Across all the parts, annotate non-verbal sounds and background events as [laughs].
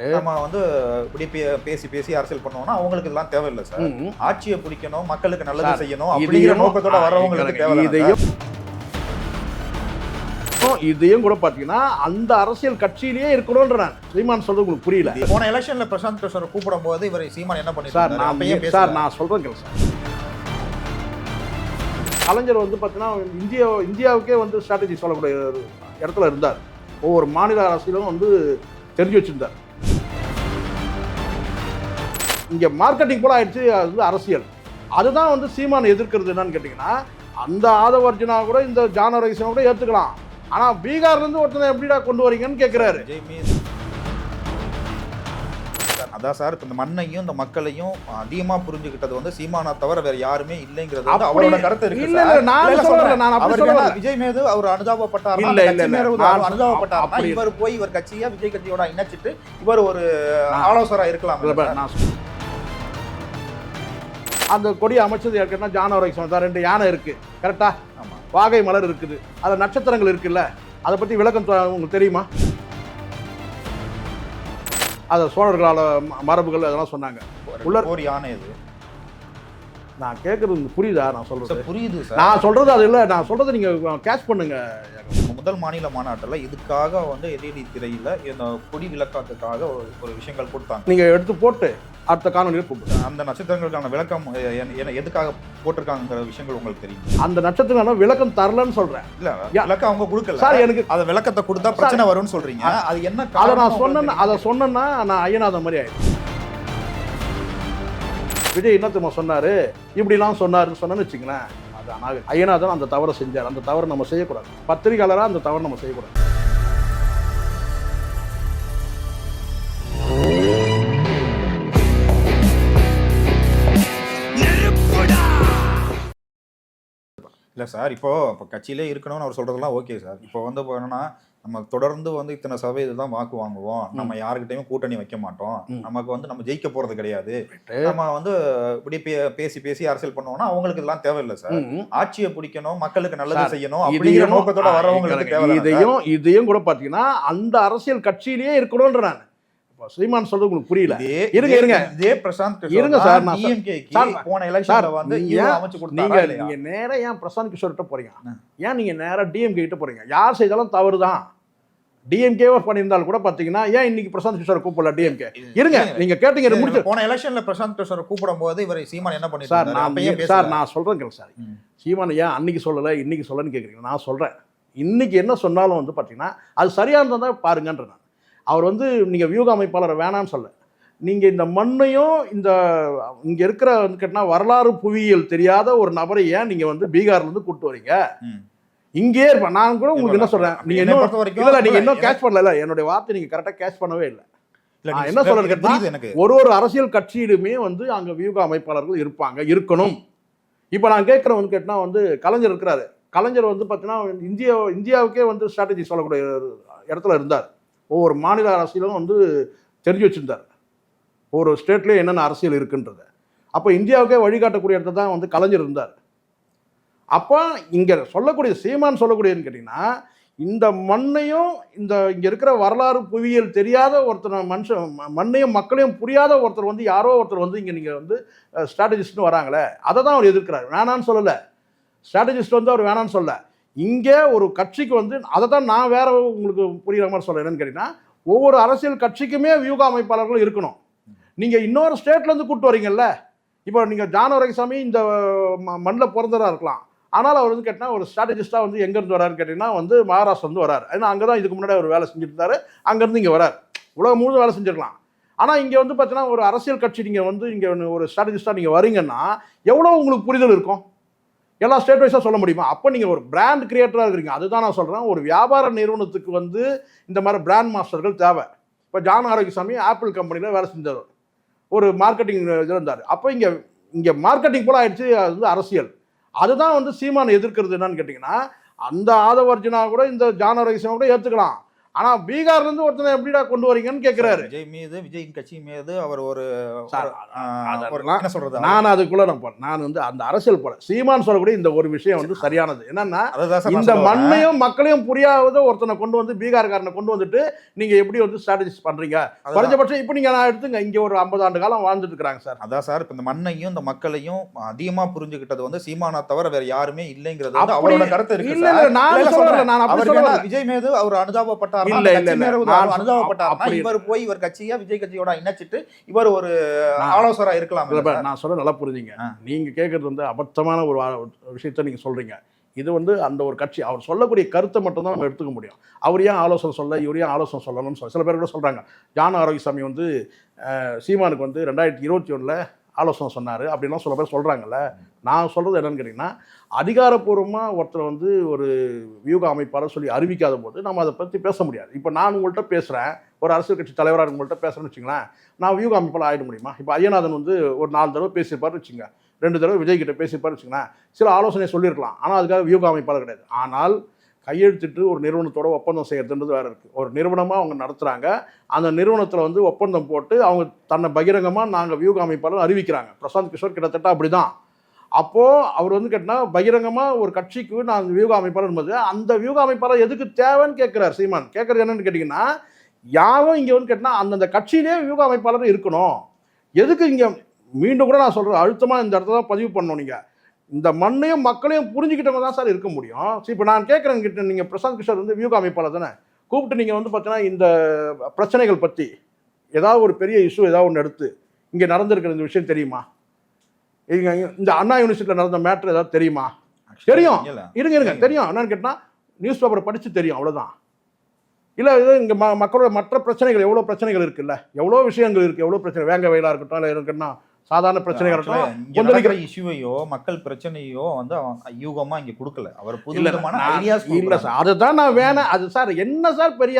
நம்ம வந்து இப்படி பேசி பேசி அரசியல் பண்ணுவோம்னா அவங்களுக்கு இதெல்லாம் தேவையில்லை சார். ஆட்சியை பிடிக்கணும் மக்களுக்கு நல்லது செய்யணும் அப்படிங்கிற நோக்கத்தோட வரவங்களுக்கு தேவை இதையும் இதையும் கூட பாத்தீங்கன்னா அந்த அரசியல் கட்சியிலேயே இருக்கணும்ன்ற நான் சீமான் சொல்றது உங்களுக்கு புரியல. போன எலெக்ஷன்ல பிரசாந்த் கிஷோரை கூப்பிடும் போது இவர் சீமான் என்ன பண்ணி சார் நான் சார் நான் சொல்றேன் சார். கலைஞர் வந்து பார்த்தீங்கன்னா இந்தியா இந்தியாவுக்கே வந்து ஸ்ட்ராட்டஜி சொல்லக்கூடிய இடத்துல இருந்தார். ஒவ்வொரு மாநில அரசியலும் வந்து தெரிஞ்சு வச்சிருந்தார். இங்க மார்க்கெட்டிங் போல ஆயிடுச்சு அது வந்து அரசியல் அதுதான் வந்து சீமான் எதிர்க்கிறது என்னன்னு கேட்டிங்கன்னா அந்த ஆதவர்ஜனா கூட இந்த ஜானரகிசனை கூட ஏற்றுக்கலாம் ஆனா பீகார்ல இருந்து ஒருத்தனை எப்படிடா கொண்டு வரீங்கன்னு கேட்குறாரு அதான் சார் இப்ப இந்த மண்ணையும் இந்த மக்களையும் அதிகமா புரிஞ்சுக்கிட்டது வந்து சீமானா தவிர வேற யாருமே இல்லைங்கிறது வந்து அவரோட கருத்து இருக்கு இல்ல. இல்ல, நான் சொல்றேன். நான் அப்படி சொல்லல. விஜய் மீது அவர் அனுதாபப்பட்டார் இல்ல, இல்ல. நான் அனுதாபப்பட்டார் இவர் போய் இவர் கட்சியா விஜய் கட்சியோட இணைச்சிட்டு இவர் ஒரு ஆலோசகரா இருக்கலாம் நான் அந்த கொடி அமைச்சது ஏற்கனவே ஜானவரை சொன்னா ரெண்டு யானை இருக்கு. கரெக்டா வாகை மலர் இருக்குது. அதுல நட்சத்திரங்கள் இருக்குல்ல அதை பத்தி விளக்கம் உங்களுக்கு தெரியுமா? அது சோழர்களால மரபுகள் அதெல்லாம் சொன்னாங்க. உள்ள- ஒரு யானை இது. நான் கேட்கறது புரியுதா நான் சொல்றது? சார் புரியுது நான் சொல்றது அது இல்ல. நான் சொல்றது நீங்க கேட்ச் பண்ணுங்க முதல் மாநில மாநாட்டில் இதுக்காக வந்து எதிரி திரையில இந்த கொடி விளக்கத்துக்காக ஒரு விஷயங்கள் கொடுத்தாங்க நீங்க எடுத்து போட்டு அடுத்த காணொலியை கூப்பிடுங்க. அந்த நட்சத்திரங்களுக்கான விளக்கம் எதுக்காக போட்டிருக்காங்கிற விஷயங்கள் உங்களுக்கு தெரியும்? அந்த நட்சத்திரம் விளக்கம் தரலன்னு சொல்றேன். இல்ல விளக்கம் அவங்க கொடுக்கல. சார் எனக்கு அத விளக்கத்தை கொடுத்தா பிரச்சனை வரும்னு சொல்றீங்க. அது என்ன அதை நான் சொன்னேன்னா அதை சொன்னேன்னா நான் ஐயனாத மாதிரி ஆயிடும் விஜய் என்ன தெரியுமா சொன்னாரு? இப்படிலாம் சொன்னாருன்னு சொன்னேன்னு வச்சுங்களேன் அது அநாக ஐயனாதன் அந்த தவறை செஞ்சார். அந்த தவறை நம்ம செய்யக்கூடாது. பத்திரிகையாளராக அந்த தவறை நம்ம செய்யக்கூடாது. இல்லை சார் இப்போ இப்போ கட்சியிலே இருக்கணும்னு அவர் சொல்றதெல்லாம் ஓகே சார். இப்போ வந்து இப்போ என்னன்னா நம்ம தொடர்ந்து வந்து இத்தனை சதவீதம் தான் வாக்கு வாங்குவோம். நம்ம யாருக்கிட்டையும் கூட்டணி வைக்க மாட்டோம். நமக்கு வந்து நம்ம ஜெயிக்க போறது கிடையாது. நம்ம வந்து இப்படி பேசி பேசி அரசியல் பண்ணுவோம்னா அவங்களுக்கு இதெல்லாம் தேவையில்லை சார். ஆட்சியை பிடிக்கணும் மக்களுக்கு நல்லது செய்யணும் அப்படிங்கிற நோக்கத்தோட வரவங்களுக்கு தேவை இதையும் இதையும் கூட பார்த்தீங்கன்னா அந்த அரசியல் கட்சியிலேயே இருக்கணும்ன்ற நான். இப்போ சீமான் சொல்றது உங்களுக்கு புரியல. இருங்க, இருங்க. இதே பிரசாந்த் கிஷோர் இருங்க சார், நான் போன எலெக்ஷன்ல வந்து நீங்க அமைச்சு நீங்க கொடுத்தாரா இல்லையா? நீங்க நேரா ஏன் பிரசாந்த் கிஷோர்கிட்ட போறீங்க. ஏன் நீங்க நேரா டிஎம்கே கிட்ட போறீங்க? யார் செய்தாலும் தவறு தான் டிஎம்கேவா பண்ணியிருந்தாலும் கூட பாத்தீங்கன்னா ஏன் இன்னைக்கு பிரசாந்த் கிஷோர் கூப்பிடல டிஎம்கே இருங்க நீங்க கேட்டீங்க முடிச்சு போன எலெக்ஷன்ல பிரசாந்த் கிஷோரை கூப்பிடும் போது இவர் சீமான் என்ன பண்ணிட்டு சார்? நான் சார். நான் சொல்றேன் கேளு சார். சீமான் ஏன் அன்னைக்கு சொல்லலை இன்னைக்கு சொல்லலன்னு கேட்குறீங்க நான் சொல்றேன். இன்னைக்கு என்ன சொன்னாலும் வந்து பார்த்தீங்கன்னா அது சரியா இருந்தால் தான் பாருங்கன்ற நான். அவர் வந்து நீங்க வியூக அமைப்பாளரை வேணாம்னு சொல்ல நீங்க இந்த மண்ணையும் இந்த இங்க இருக்கிற வந்து கேட்டினா வரலாறு புவியியல் தெரியாத ஒரு நபரை ஏன் நீங்க வந்து பீகார்ல இருந்து கூட்டு வரீங்க. இங்கேயே இருப்பேன். நான் கூட உங்களுக்கு என்ன சொல்றேன்? நீங்க என்னை பொறுத்த வரைக்கும் இல்ல நீங்க இன்னும் கேட்ச் பண்ணல. என்னுடைய வார்த்தை நீங்க கரெக்டா கேட்ச் பண்ணவே இல்லை. என்ன புரியுது எனக்கு ஒரு ஒரு அரசியல் கட்சியிலுமே வந்து அங்க வியூக அமைப்பாளர்கள் இருப்பாங்க இருக்கணும். இப்போ நான் கேட்குறவன் கேட்டால் வந்து கலைஞர் இருக்கிறாரு. கலைஞர் வந்து பார்த்தீங்கன்னா இந்தியா இந்தியாவுக்கே வந்து ஸ்ட்ராட்டஜி சொல்லக்கூடிய இடத்துல இருந்தார். ஒவ்வொரு மாநில அரசியலும் வந்து தெரிஞ்சு வச்சிருந்தார். ஒவ்வொரு ஸ்டேட்லேயும் என்னென்ன அரசியல் இருக்குன்றத. அப்போ இந்தியாவுக்கே வழிகாட்டக்கூடிய இடத்துல தான் வந்து கலைஞர் இருந்தார். அப்போ இங்கே சொல்லக்கூடிய சீமான் சொல்லக்கூடியதுன்னு கேட்டிங்கன்னா இந்த மண்ணையும் இந்த இங்கே இருக்கிற வரலாறு புவியியல் தெரியாத ஒருத்தர் மனுஷன் ம- மண்ணையும் மக்களையும் புரியாத ஒருத்தர் வந்து யாரோ ஒருத்தர் வந்து இங்கே நீங்கள் வந்து ஸ்ட்ராட்டஜிஸ்ட்னு வராங்களே அதை தான் அவர் எதிர்க்கிறார். வேணான்னு சொல்லலை. ஸ்ட்ராட்டஜிஸ்ட் வந்து அவர் வேணான்னு சொல்லலை. இங்கே ஒரு கட்சிக்கு வந்து அதை தான் நான் வேற உங்களுக்கு புரியுற மாதிரி சொல்ல என்னன்னு கேட்டிங்கன்னா ஒவ்வொரு அரசியல் கட்சிக்குமே வியூக அமைப்பாளர்கள் இருக்கணும். நீங்கள் இன்னொரு ஸ்டேட்லேருந்து கூப்பிட்டு வரீங்கல்ல இப்போ நீங்கள் ஜானவரகசாமி இந்த மண்ணில் பிறந்ததாக இருக்கலாம். ஆனால் அவர் வந்து கேட்டால் ஒரு ஸ்ட்ராட்டஜிஸ்ட்டாக வந்து எங்கேருந்து வராருன்னு கேட்டிங்கன்னா வந்து மகாராஷ்டிரந்து வரார். ஏன்னா அங்கே தான் இதுக்கு முன்னாடி அவர் வேலை செஞ்சுட்டு இருந்தார். அங்கேருந்து இங்கே வரார். உலகம் முழுதும் வேலை செஞ்சிருக்கலாம். ஆனால் இங்கே வந்து பார்த்தீங்கன்னா ஒரு அரசியல் கட்சி நீங்கள் வந்து இங்கே ஒரு ஸ்ட்ராட்டஜிஸ்ட்டாக நீங்கள் வரீங்கன்னா எவ்வளோ உங்களுக்கு புரிதல் இருக்கும்? எல்லா ஸ்டேட் வைஸாக சொல்ல முடியுமா? அப்போ நீங்கள் ஒரு பிராண்ட் கிரியேட்டராக இருக்கிறீங்க. அதுதான் நான் சொல்கிறேன் ஒரு வியாபார நிறுவனத்துக்கு வந்து இந்த மாதிரி பிராண்ட் மாஸ்டர்கள் தேவை. இப்போ ஜான் ஆரோக்கியசாமி ஆப்பிள் கம்பெனியில் வேலை செஞ்சார். ஒரு மார்க்கெட்டிங் இதில் இருந்தார். அப்போ இங்கே இங்கே மார்க்கெட்டிங் போல ஆயிடுச்சு. அது வந்து அரசியல். அதுதான் வந்து சீமான் எதிர்க்கிறது என்னன்னு கேட்டிங்கன்னா அந்த ஆதவர்ஜனா கூட இந்த ஜானரகசியம் கூட ஏற்றுக்கலாம் ஆனா பீகார்ல இருந்து ஒருத்தனை எப்படிடா கொண்டு வரீங்கன்னு கேக்குறாரு. விஜய் மீது விஜயின் கட்சி மீது அவர் ஒரு என்ன சொல்றது? நான் அதுக்குள்ள நான் நான் வந்து அந்த அரசியல் போல சீமான் சொல்லக்கூடிய இந்த ஒரு விஷயம் வந்து சரியானது. என்னன்னா இந்த. மண்ணையும் மக்களையும் புரியாத ஒருத்தனை கொண்டு வந்து பீகார்காரனை கொண்டு வந்துட்டு நீங்க எப்படி வந்து ஸ்ட்ராட்டஜிஸ் பண்றீங்க? அதுதான். குறைஞ்சபட்சம் இப்போ நீங்க நான் எடுத்துங்க இங்க ஒரு ஐம்பது ஆண்டு காலம் வாழ்ந்துட்டு இருக்கிறாங்க சார். அதான் சார் இப்ப இந்த மண்ணையும் இந்த மக்களையும் அதிகமா புரிஞ்சுக்கிட்டது வந்து சீமானா தவிர வேற யாருமே இல்லைங்கிறது அவரோட கருத்து இருக்கு நான். விஜய் மீது அவர் அனுதாபப்பட்டார் இல்ல, இல்ல, அப்படி- இவர் போய் இவர் கட்சியா விஜய் கட்சியோட இணைச்சிட்டு இவர் ஒரு நான் ஆலோசகரா இருக்கலாம் நான் சொல்ல நல்லா புரிஞ்சுங்க. நீங்க கேட்கறது வந்து அபத்தமான ஒரு விஷயத்த நீங்க சொல்றீங்க. இது வந்து அந்த ஒரு கட்சி அவர் சொல்லக்கூடிய கருத்தை மட்டும் தான் நம்ம எடுத்துக்க முடியும். அவர் ஏன் ஆலோசனை சொல்ல இவர் ஏன் ஆலோசனை சொல்லணும்னு சொல்ல சில பேர் கூட சொல்றாங்க. ஜான ஆரோக்கியசாமி வந்து சீமானுக்கு வந்து ரெண்டாயிரத்தி இருபத்தி ஒண்ணுல ஆலோசனை சொன்னார் அப்படின்லாம் சில பேர் சொல்கிறாங்கல்ல நான் சொல்கிறது என்னென்னு கேட்டிங்கன்னா அதிகாரப்பூர்வமாக ஒருத்தர் வந்து ஒரு வியூக அமைப்பாளர் சொல்லி அறிவிக்காத போது நம்ம அதை பற்றி பேச முடியாது. இப்போ நான் உங்கள்கிட்ட பேசுகிறேன் ஒரு அரசியல் கட்சி தலைவராக உங்கள்கிட்ட பேசுகிறேன்னு வச்சுங்களேன் நான் வியூக அமைப்பாளர் ஆகிட முடியுமா? இப்போ ஐயநாதன் வந்து ஒரு நாலு தடவை பேசியிருப்பாரு வச்சுங்க ரெண்டு தடவை விஜய் கிட்ட பேசியிருப்பாரு வச்சுங்களேன் சில ஆலோசனை சொல்லியிருக்கலாம். ஆனால் அதுக்காக வியூக அமைப்பாளர் கிடையாது. ஆனால் கையெழுத்திட்டு ஒரு நிறுவனத்தோட ஒப்பந்தம் செய்கிறதுன்றது வேறு இருக்குது ஒரு நிறுவனமாக அவங்க நடத்துகிறாங்க அந்த நிறுவனத்தில் வந்து ஒப்பந்தம் போட்டு அவங்க தன்னை பகிரங்கமாக நாங்கள் வியூக அமைப்பாளர் அறிவிக்கிறாங்க. பிரசாந்த் கிஷோர் கிட்டத்தட்ட அப்படி தான் அப்போது அவர் வந்து கேட்டினா பகிரங்கமாக ஒரு கட்சிக்கு நான் வியூக அமைப்பாளர் என்பது அந்த வியூக அமைப்பாளர் எதுக்கு தேவைன்னு கேட்குறாரு சீமான். கேட்குறது என்னன்னு கேட்டிங்கன்னா யாரும் இங்கே வந்து கேட்டினா அந்தந்த கட்சியிலே வியூக அமைப்பாளர் இருக்கணும். எதுக்கு இங்கே? மீண்டும் கூட நான் சொல்கிறேன் அழுத்தமாக இந்த இடத்துல தான் பதிவு பண்ணணும் நீங்கள் இந்த மண்ணையும் மக்களையும் புரிஞ்சுக்கிட்டவங்க தான் சார் இருக்க முடியும். சரி இப்போ நான் கேட்குறேன் கிட்ட நீங்கள் பிரசாந்த் கிஷோர் வந்து வியூக அமைப்பாளர் தானே? கூப்பிட்டு நீங்கள் வந்து பார்த்தீங்கன்னா இந்த பிரச்சனைகள் பற்றி ஏதாவது ஒரு பெரிய இஷ்யூ ஏதாவது ஒன்று எடுத்து இங்கே நடந்திருக்கிற இந்த விஷயம் தெரியுமா? இந்த அண்ணா யூனிவர்சிட்டியில் நடந்த மேட்ரு ஏதாவது தெரியுமா? தெரியும். இருங்க இருங்க. தெரியும். என்னன்னு கேட்டால் நியூஸ் பேப்பரை படித்து தெரியும் அவ்வளோதான் இல்லை இது இங்கே ம மக்களோட மற்ற பிரச்சனைகள் எவ்வளோ பிரச்சனைகள் இருக்குல்ல? எவ்வளோ விஷயங்கள் இருக்குது எவ்வளோ பிரச்சனை? வேங்க வயலாக இருக்கட்டும் இல்லை இருக்குன்னா சாதாரண பிரச்சனைகள் இருக்கட்டும் இஷ்யூவையோ மக்கள் பிரச்சனையோ வந்து அவன் யூகமா இங்க கொடுக்கல. அவர் புது ஐடியாஸ் இல்ல சார். அதுதான் நான் வேணாம் அது சார் என்ன சார் பெரிய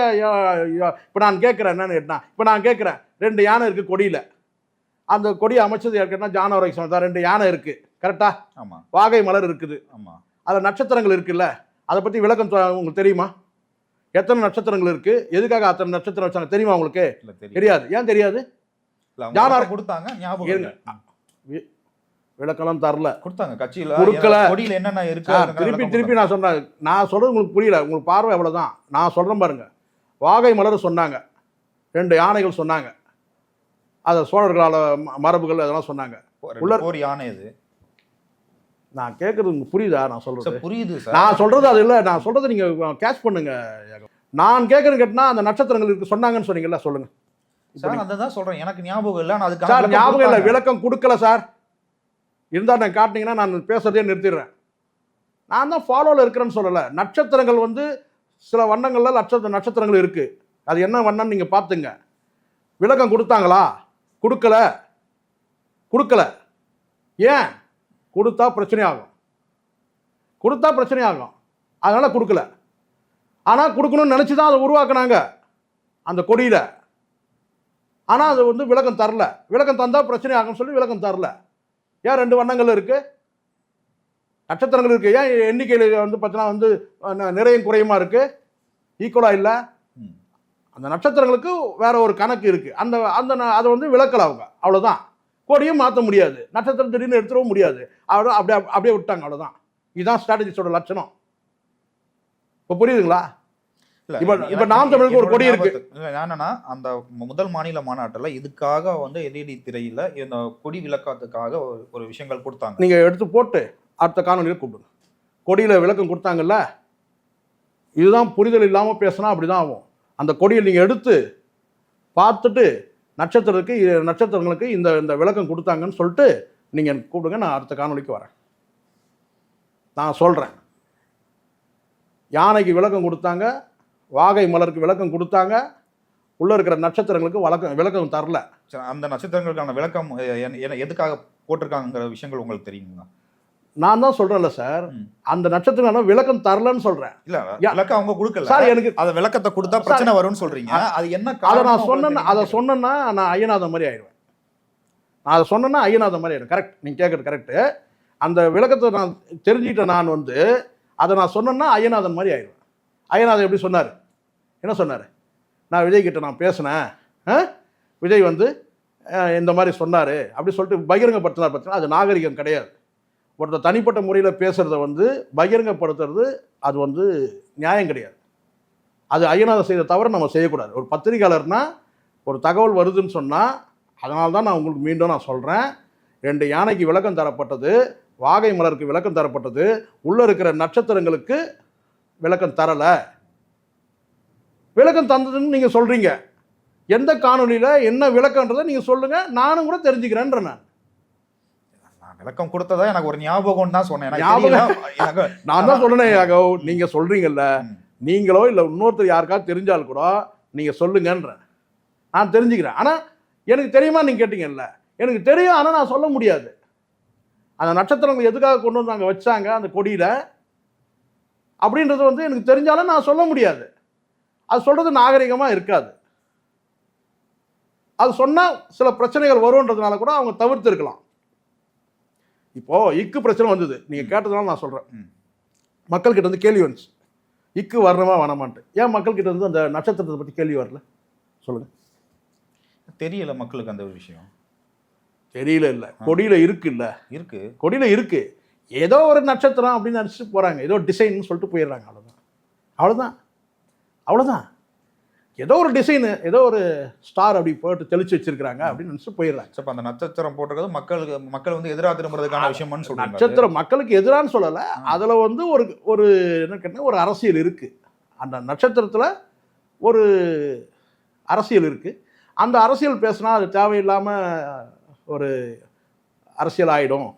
இப்போ நான் கேட்குறேன் என்னன்னு கேட்டா இப்போ நான் கேட்குறேன் ரெண்டு யானை இருக்கு கொடியில. அந்த கொடியை அமைச்சது யாருக்குன்னா ஜானவரை சொன்னதா ரெண்டு யானை இருக்கு. கரெக்டா ஆமா. வாகை மலர் இருக்குது. ஆமா. அதில் நட்சத்திரங்கள் இருக்குல்ல? அதை பற்றி விளக்கம் உங்களுக்கு தெரியுமா? எத்தனை நட்சத்திரங்கள் இருக்கு? எதுக்காக அத்தனை நட்சத்திரம் வச்சாங்க? தெரியுமா உங்களுக்கு? தெரியாது. ஏன் தெரியாது? ஜானார் விளக்கம் கொடுத்தாங்க ஞாபகம். விளக்கம்லாம் தரல. கொடுத்தாங்க கட்சியில கொடுக்கல. கொடியில என்னென்ன இருக்கு திருப்பி திருப்பி நான் சொன்னேன். நான் சொல்றது உங்களுக்கு புரியல. உங்களுக்கு பார்வை அவ்வளவுதான். நான் சொல்றேன் பாருங்க. வாகை மலர் சொன்னாங்க. ரெண்டு யானைகள் சொன்னாங்க. அதை சோழர்களால மரபுகள் அதெல்லாம் சொன்னாங்க. கொடுத்தாங்க. உள்ள- ரெண்டு போர் யானை இது நான் கேட்கறது உங்களுக்கு புரியுதா? நான் சொல்றது. சார் புரியுது நான் சொல்றது அது இல்லை. நான் சொல்றது நீங்க கேட்ச் பண்ணுங்க நான் கேட்கறது கேட்டனா அந்த நட்சத்திரங்கள் இருக்கு சொன்னாங்கன்னு சொன்னீங்கல்ல சொல்லுங்க. சார் அதான் சொல்றேன். எனக்கு ஞாபகம் இல்ல. நான் அதுக்கு சார் ஞாபகம் இல்லை. விளக்கம் கொடுக்கல சார். இருந்தால் நான் காட்டினீங்கன்னா நான் பேசுறதே நிறுத்திடுறேன். நான் தான் ஃபாலோவில் இருக்கிறேன்னு சொல்லலை. நட்சத்திரங்கள் வந்து சில வண்ணங்கள்ல நட்சத்திர நட்சத்திரங்கள் இருக்கு. அது என்ன வண்ணம்னு நீங்கள் பார்த்துங்க. விளக்கம் கொடுத்தாங்களா? கொடுக்கல. கொடுக்கல. ஏன்? கொடுத்தா பிரச்சனை ஆகும். கொடுத்தா பிரச்சனை ஆகும். அதனால் கொடுக்கல. ஆனால் கொடுக்கணும்னு நினச்சி தான் அதை உருவாக்குனாங்க. அந்த கொடியில். ஆனால் அது வந்து விளக்கம் தரல. விளக்கம் தந்தால் பிரச்சனை ஆகும்னு சொல்லி விளக்கம் தரல. ஏன் ரெண்டு வண்ணங்கள் இருக்குது நட்சத்திரங்கள் இருக்குது ஏன் எண்ணிக்கையில் வந்து பார்த்தீங்கன்னா வந்து நிறையும் குறையுமா இருக்குது ஈக்குவலாக இல்லை? அந்த நட்சத்திரங்களுக்கு வேற ஒரு கணக்கு இருக்கு. அந்த அந்த அதை வந்து விளக்கல அவங்க. அவ்வளவுதான். கோடியும் மாற்ற முடியாது. நட்சத்திரம் திடீர்னு எடுத்துடவும் முடியாது. அவ்வளோ அப்படியே அப்படியே விட்டாங்க அவ்வளவுதான். இதுதான் ஸ்ட்ராட்டஜிஸோட லட்சணம். இப்போ புரியுதுங்களா? இப்ப- இப்ப நாம் தமிழுக்கு ஒரு கொடி இருக்கு. என்னன்னா அந்த முதல் மாநில மாநாட்டுல இதுக்காக வந்து எல்இடி திரையில இந்த கொடி விளக்கத்துக்காக ஒரு ஒரு விஷயங்கள் கொடுத்தாங்க. நீங்கள் எடுத்து போட்டு அடுத்த காணொலியில் கூப்பிடுங்க. கொடியில் விளக்கம் கொடுத்தாங்கல்ல? இதுதான் புரிதல் இல்லாமல் பேசினா அப்படி தான் ஆகும். அந்த கொடியை நீங்கள் எடுத்து பார்த்துட்டு நட்சத்திரத்துக்கு நட்சத்திரங்களுக்கு இந்த இந்த விளக்கம் கொடுத்தாங்கன்னு சொல்லிட்டு நீங்கள் கூப்பிடுங்க நான் அடுத்த காணொலிக்கு வரேன். நான் சொல்கிறேன் யானைக்கு விளக்கம் கொடுத்தாங்க வாகை மலருக்கு விளக்கம் கொடுத்தாங்க உள்ளே இருக்கிற நட்சத்திரங்களுக்கு வழக்கம் விளக்கம் தரல. சரி, அந்த நட்சத்திரங்களுக்கான விளக்கம் எதுக்காக போட்டிருக்காங்கிற விஷயங்கள் உங்களுக்கு தெரியுங்களா? நான் தான் சொல்கிறேன்ல சார். அந்த நட்சத்திரம் விளக்கம் தரலன்னு சொல்கிறேன் இல்ல விளக்கம் அவங்க கொடுக்கல. சார் எனக்கு அத விளக்கத்தை கொடுத்தா பிரச்சனை வரும்னு சொல்றீங்க. அது என்ன அதை காரணம் நான் சொன்னேன்னா அதை? சொன்னேன்னா நான் ஐயநாதன் மாதிரி ஆயிடுவேன். நான் அதை சொன்னேன்னா ஐயநாதன் மாதிரி ஆயிடும் கரெக்ட் நீங்கள் கேட்குறது கரெக்டு அந்த விளக்கத்தை நான் தெரிஞ்சுக்கிட்ட நான் வந்து அதை நான் சொன்னேன்னா ஐயநாதன் மாதிரி ஆயிடுவேன். ஐயநாதன் எப்படி சொன்னார்? என்ன சொன்னார்? நான் விஜய் கிட்ட நான் பேசினேன்? விஜய் வந்து இந்த மாதிரி சொன்னார். அப்படி சொல்லிட்டு பகிரங்கப்படுத்தினார் பார்த்தீங்கன்னா அது நாகரிகம் கிடையாது. ஒருத்தர் தனிப்பட்ட முறையில் பேசுகிறத வந்து பகிரங்கப்படுத்துறது அது வந்து நியாயம் கிடையாது. அது ஐயனாதர் செய்த தவிர நம்ம செய்யக்கூடாது. ஒரு பத்திரிகையாளர்னா ஒரு தகவல் வருதுன்னு சொன்னால் அதனால தான் நான் உங்களுக்கு மீண்டும் நான் சொல்கிறேன் ரெண்டு யானைக்கு விளக்கம் தரப்பட்டது வாகை மலருக்கு விளக்கம் தரப்பட்டது உள்ளே இருக்கிற நட்சத்திரங்களுக்கு விளக்கம் தரலை. விளக்கம் தந்ததுன்னு நீங்கள் சொல்கிறீங்க எந்த காணொலியில் என்ன விளக்கன்றதை நீங்கள் சொல்லுங்கள் நானும் கூட தெரிஞ்சுக்கிறேன்ற நான். விளக்கம் கொடுத்ததா எனக்கு ஒரு ஞாபகம் தான் சொன்னேன். [laughs] நான் தான் சொல்றேன் யாகவ். நீங்கள் சொல்கிறீங்கல்ல ம். நீங்களோ இல்லை இன்னொருத்தர் யாருக்காவது தெரிஞ்சால் கூட நீங்கள் சொல்லுங்கன்றேன். நான் தெரிஞ்சுக்கிறேன். ஆனால் எனக்கு தெரியுமா நீங்கள் கேட்டீங்கல்ல? எனக்கு தெரியும் ஆனால் நான் சொல்ல முடியாது. அந்த நட்சத்திரங்கள் எதுக்காக கொண்டு வந்து அங்கே வச்சாங்க அந்த கொடியில்? அப்படின்றது வந்து எனக்கு தெரிஞ்சாலும் நான் சொல்ல முடியாது. அது சொல்கிறது நாகரிகமாக இருக்காது. அது சொன்னால் சில பிரச்சனைகள் வரும்ன்றதுனால கூட அவங்க தவிர்த்து இருக்கலாம் இப்போ இக்கு பிரச்சனை வந்தது. நீங்கள் கேட்டதுனால நான் சொல்கிறேன். மக்கள்கிட்ட இருந்து கேள்வி வந்துச்சு. இக்கு வரணுமா வேணாமான்ட்டு. ஏன் மக்கள்கிட்ட இருந்து அந்த நட்சத்திரத்தை பற்றி கேள்வி வரல? சொல்லுங்க. தெரியல மக்களுக்கு அந்த ஒரு விஷயம். தெரியல இல்லை. கொடியில் இருக்கு இல்லை. இருக்கு. கொடியில் இருக்கு. ஏதோ ஒரு நட்சத்திரம் அப்படின்னு நினச்சிட்டு போகிறாங்க ஏதோ டிசைன் சொல்லிட்டு போயிடுறாங்க. அவ்வளோதான் அவ்வளோதான் அவ்வளோதான் ஏதோ ஒரு டிசைனு ஏதோ ஒரு ஸ்டார் அப்படி போட்டு தெளிச்சு வச்சிருக்கிறாங்க அப்படின்னு நினச்சிட்டு போயிடுறாங்க. சரி, அந்த நட்சத்திரம் போட்டிருக்கிறது மக்களுக்கு மக்கள் வந்து எதிராக திரும்புறதுக்கான விஷயம்னு சொல்றீங்க நட்சத்திரம் மக்களுக்கு எதிரான்னு சொல்லலை. அதில் வந்து ஒரு ஒரு என்ன கேட்டால் ஒரு அரசியல் இருக்குது அந்த நட்சத்திரத்தில் ஒரு அரசியல் இருக்குது அந்த அரசியல் பேசினா அது தேவையில்லாமல் ஒரு அரசியல் ஆகிடும்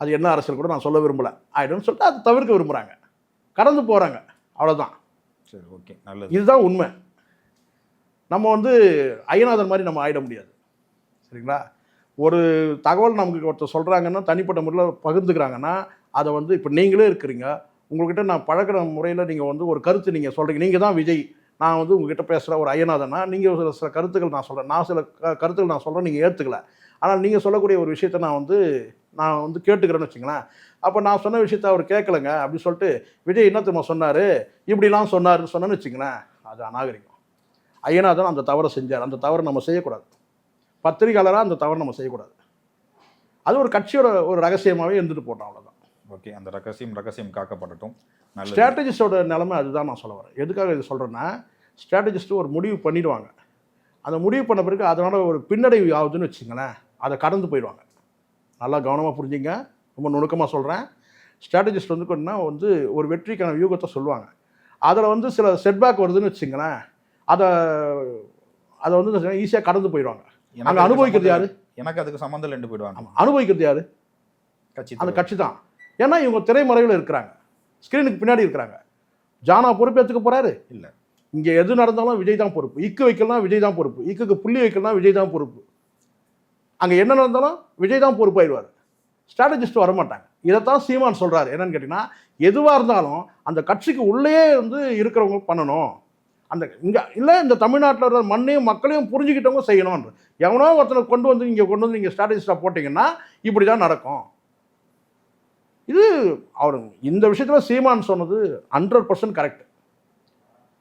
அது என்ன அரசியல் கூட நான் சொல்ல விரும்பலை. ஆகிடும்னு சொல்லிட்டு அதை தவிர்க்க விரும்புகிறாங்க கடந்து போகிறாங்க அவ்வளோதான் சரி ஓகே. நல்லது. இதுதான் உண்மை. நம்ம வந்து ஐயநாதன் மாதிரி நம்ம ஆயிட முடியாது. சரிங்களா? ஒரு தகவல் நமக்கு ஒருத்தர் சொல்கிறாங்கன்னா தனிப்பட்ட முறையில் பகிர்ந்துக்கிறாங்கன்னா அதை வந்து இப்போ நீங்களே இருக்கிறீங்க. உங்கள்கிட்ட நான் பழக்கிற முறையில் நீங்கள் வந்து ஒரு கருத்து நீங்கள் சொல்கிறீங்க நீங்கள் தான் விஜய். நான் வந்து உங்ககிட்ட பேசுகிற ஒரு ஐயநாதனா நீங்கள் சில சில கருத்துக்கள் நான் சொல்கிறேன் நான் சில க- கருத்துக்கள் நான் சொல்கிறேன் நீங்கள் ஏற்றுக்கல ஆனால் நீங்கள் சொல்லக்கூடிய ஒரு விஷயத்தை நான் வந்து நான் வந்து கேட்டுக்கிறேன்னு வச்சுங்களேன் அப்போ நான் சொன்ன விஷயத்த அவர் கேட்கலங்க அப்படின்னு சொல்லிட்டு விஜய் என்ன தெரியுமா சொன்னார்? இப்படிலாம் சொன்னார்னு சொன்னேன்னு வச்சுங்களேன் அது அநாகரிகம். ஐயனாதான் அந்த தவறை செஞ்சார். அந்த தவறை நம்ம செய்யக்கூடாது. பத்திரிகையாளராக அந்த தவறை நம்ம செய்யக்கூடாது. அது ஒரு கட்சியோட ஒரு ரகசியமாகவே இருந்துட்டு போட்டோம் அவ்வளோதான் ஓகே அந்த ரகசியம் ரகசியம் காக்கப்படட்டும். ஸ்ட்ராட்டஜிஸ்டோட நிலைமை அதுதான் நான் சொல்ல வரேன். எதுக்காக இது சொல்கிறேன்னா ஸ்ட்ராட்டஜிஸ்ட்டு ஒரு முடிவு பண்ணிடுவாங்க. அந்த முடிவு பண்ண பிறகு அதனோட ஒரு பின்னடைவு ஆகுதுன்னு வச்சுங்களேன் அதை கடந்து போயிடுவாங்க. நல்லா கவனமாக புரிஞ்சுங்க. ரொம்ப நுணுக்கமாக சொல்கிறேன் ஸ்ட்ராட்டஜிஸ்ட் வந்து கொண்டா வந்து ஒரு வெற்றிக்கான வியூகத்தை சொல்லுவாங்க. அதில் வந்து சில செட்பேக் வருதுன்னு வச்சுங்களேன் அதை அதை வந்து ஈஸியாக கடந்து போயிடுவாங்க. அங்க அனுபவிக்கிறது இல்ல. எனக்கு அதுக்கு சம்மந்தம் இல்லைன்னு போயிடுவாங்க. அனுபவிக்கிறது யாரு? கட்சி அந்த. கட்சி தான் ஏன்னா இவங்க திரைமறைவில் இருக்கிறாங்க. ஸ்க்ரீனுக்கு பின்னாடி இருக்கிறாங்க. ஜானா பொறுப்பேற்றுக்க போறாரு? இல்ல. இங்கே எது நடந்தாலும் விஜய் தான் பொறுப்பு. இக்கு வைக்கலாம் விஜய் தான் பொறுப்பு. இக்குக்கு புள்ளி வைக்கலாம் விஜய் தான் பொறுப்பு. அங்கே என்ன நடந்தாலும் விஜய் தான் பொறுப்பாயிடுவார் ஸ்ட்ராட்டஜிஸ்ட் வரமாட்டாங்க. இதைத்தான் சீமான் சொல்றாரு. என்னன்னு கேட்டிங்கன்னா எதுவாக இருந்தாலும் அந்த கட்சிக்கு உள்ளே வந்து இருக்கிறவங்க பண்ணணும். அந்த இங்கே இல்லை இந்த தமிழ்நாட்டில் இருக்கிற மண்ணையும் மக்களையும் புரிஞ்சுக்கிட்டவங்க செய்யணும்ன்ற. எவனோ ஒருத்தனை கொண்டு வந்து இங்கே கொண்டு வந்து நீங்கள் ஸ்ட்ராட்டஜிஸ்டாக போட்டிங்கன்னா இப்படி தான் நடக்கும். இது அவர் இந்த விஷயத்தில் சீமான் சொன்னது ஹண்ட்ரட் பர்சன்ட் கரெக்ட்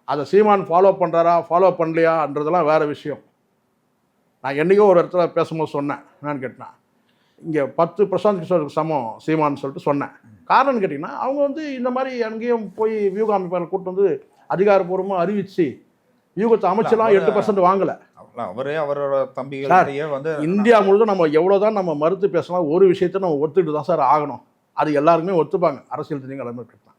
அதை சீமான் ஃபாலோ பண்ணுறாரா ஃபாலோ பண்ணலையான்றதெல்லாம் வேறு விஷயம். நான் என்றைக்கோ ஒரு இடத்துல பேசும்போது சொன்னேன் என்னன்னு கேட்டினா இங்கே பத்து பிரசாந்த் கிஷோருக்கு சமம் சீமான்னு சொல்லிட்டு சொன்னேன். காரணம் கேட்டிங்கன்னா அவங்க வந்து இந்த மாதிரி எங்கேயும் போய் வியூக அமைப்பாளர் கூட்டு வந்து அதிகாரப்பூர்வமாக அறிவிச்சு வியூகத்தை அமைச்செல்லாம் அவரு- எட்டு பர்சன்ட் வாங்கலை. அவ- அவரே அவரோட தம்பிகளையே வந்து இந்தியா முழுதும் நம்ம எவ்வளோதான் நம்ம மறுத்து பேசலாம் ஒரு விஷயத்த நம்ம ஒத்துக்கிட்டு தான் சார் ஆகணும். அது எல்லாருக்குமே ஒத்துப்பாங்க. அரசியல் தெரிஞ்சவங்க எல்லாமே இருக்கலாம்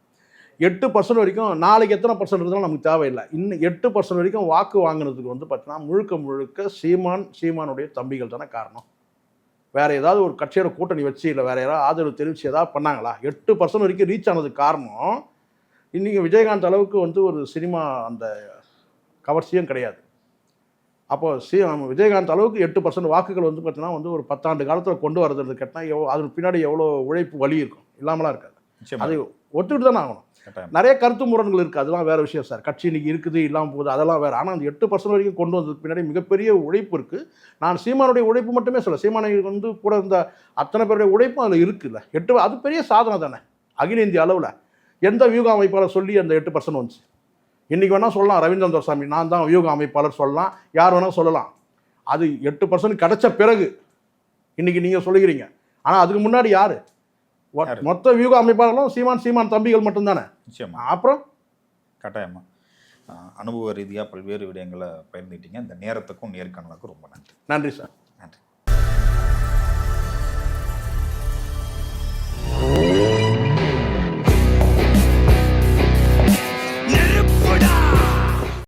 எட்டு பர்சன்ட் வரைக்கும் நாளைக்கு எத்தனை பர்சன்ட் இருந்தாலும் நமக்கு தேவையில்லை. இன்னும் எட்டு பர்சன்ட் வரைக்கும் வாக்கு வாங்கினதுக்கு வந்து பார்த்தீங்கன்னா முழுக்க முழுக்க சீமான் சீமானுடைய தம்பிகள் தானே காரணம். வேற ஏதாவது ஒரு கட்சியோட கூட்டணி வச்சு இல்லை வேற யாராவது ஆதரவு தெரிவித்து ஏதாவது பண்ணாங்களா? எட்டு பர்சன்ட் வரைக்கும் ரீச் ஆனதுக்கு காரணம் இன்னைக்கு விஜயகாந்த் அளவுக்கு வந்து ஒரு சினிமா அந்த கவர்ச்சியும் கிடையாது. அப்போ சி விஜயகாந்த் அளவுக்கு எட்டு பர்சன்ட் வாக்குகள் வந்து பார்த்தீங்கன்னா வந்து ஒரு பத்தாண்டு காலத்தில் கொண்டு வரது கேட்டால் எவ்வளோ அதுக்கு பின்னாடி எவ்வளோ உழைப்பு வலி இருக்கும். இல்லாமலாம் இருக்காது. அது ஒத்துக்கிட்டு தானே ஆகணும். நிறைய கருத்து முரண்கள் இருக்குது அதெல்லாம் வேற விஷயம் சார். கட்சி இன்னைக்கு இருக்குது இல்லாமல் போகுது அதெல்லாம் வேறு. ஆனால் அந்த எட்டு பர்சன்ட் வரைக்கும் கொண்டு வந்ததுக்கு பின்னாடி மிகப்பெரிய உழைப்பு இருக்குது நான் சீமானுடைய உழைப்பு மட்டுமே சொல்ல சீமானை வந்து கூட இருந்த அத்தனை பேருடைய உழைப்பும் அதில் இருக்குல்ல. எட்டு அது பெரிய சாதனை தானே. அகில இந்திய அளவில். எந்த வியூக அமைப்பாளர் சொல்லி அந்த எட்டு பர்சன்ட் வந்துச்சு? இன்னைக்கு வேணா சொல்லலாம் ரவீந்திரன் துரசாமி. நான் தான் வியூக அமைப்பாளர் சொல்லலாம். யார் வேணா சொல்லலாம். அது எட்டு பர்சன்ட் கிடைச்ச பிறகு இன்னைக்கு நீங்க சொல்லுகிறீங்க. ஆனா அதுக்கு முன்னாடி யாரு? மொத்த வியூக அமைப்பாளர்களும் சீமான் சீமான் தம்பிகள் மட்டும்தானே? நிச்சயமா. அப்புறம்? கட்டாயமா. ஆஹ் அனுபவ ரீதியாக பல்வேறு விடயங்களை பகிர்ந்துட்டீங்க. இந்த நேரத்துக்கும் நேர்காணலுக்கும் ரொம்ப நன்றி. நன்றி சார்.